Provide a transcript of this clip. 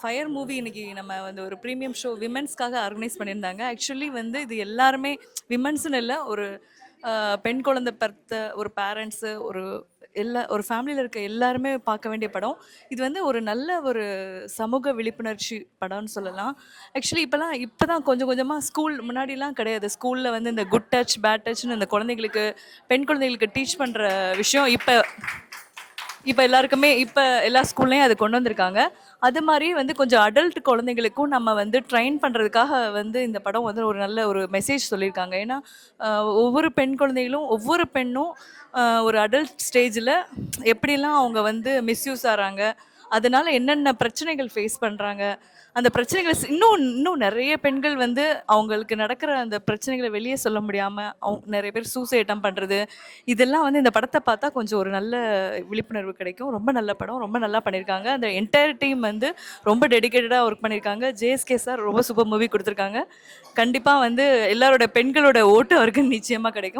Fire movie இன்னைக்கு நம்ம வந்து ஒரு ப்ரீமியம் ஷோ விமென்ஸ்க்காக ஆர்கனைஸ் பண்ணியிருந்தாங்க. ஆக்சுவலி வந்து இது எல்லாருமே விமென்ஸ்னு இல்லை ஒரு பெண் குழந்தை பெற்ற ஒரு பேரண்ட்ஸு ஒரு எல்லா ஒரு ஃபேமிலியில் இருக்க எல்லாருமே பார்க்க வேண்டிய படம். இது வந்து ஒரு நல்ல ஒரு சமூக விழிப்புணர்ச்சி படம்னு சொல்லலாம். ஆக்சுவலி இப்போலாம் இப்போ தான் கொஞ்சம் கொஞ்சமாக ஸ்கூல் முன்னாடிலாம் கிடையாது. ஸ்கூலில் வந்து இந்த குட் டச் பேட் டச்னு இந்த குழந்தைங்களுக்கு பெண் குழந்தைகளுக்கு டீச் பண்ணுற விஷயம் இப்போ இப்போ எல்லாருக்குமே இப்போ எல்லா ஸ்கூல்லையும் அது கொண்டு வந்திருக்காங்க. அது மாதிரி வந்து கொஞ்சம் அடல்ட் குழந்தைங்களுக்கும் நம்ம வந்து ட்ரைன் பண்ணுறதுக்காக வந்து இந்த படம் வந்து ஒரு நல்ல ஒரு மெசேஜ் சொல்லியிருக்காங்க. ஏன்னா ஒவ்வொரு பெண் குழந்தைகளும் ஒவ்வொரு பெண்ணும் ஒரு அடல்ட் ஸ்டேஜில் எப்படிலாம் அவங்க வந்து மிஸ்யூஸ் ஆகிறாங்க அதனால என்னென்ன பிரச்சனைகள் ஃபேஸ் பண்ணுறாங்க அந்த பிரச்சனைகளை இன்னும் இன்னும் நிறைய பெண்கள் வந்து அவங்களுக்கு நடக்கிற அந்த பிரச்சனைகளை வெளியே சொல்ல முடியாமல் அவங்க நிறைய பேர் சூசைட்டம் பண்ணுறது இதெல்லாம் வந்து இந்த படத்தை பார்த்தா கொஞ்சம் ஒரு நல்ல விழிப்புணர்வு கிடைக்கும். ரொம்ப நல்ல படம் ரொம்ப நல்லா பண்ணியிருக்காங்க. அந்த என்டையர் டீம் வந்து ரொம்ப டெடிகேட்டடாக ஒர்க் பண்ணியிருக்காங்க. ஜேஎஸ்கே சார் ரொம்ப சூப்பர் மூவி கொடுத்துருக்காங்க. கண்டிப்பாக வந்து எல்லாரோட பெண்களோட ஓட்டு அவருக்கு நிச்சயமாக கிடைக்கும்.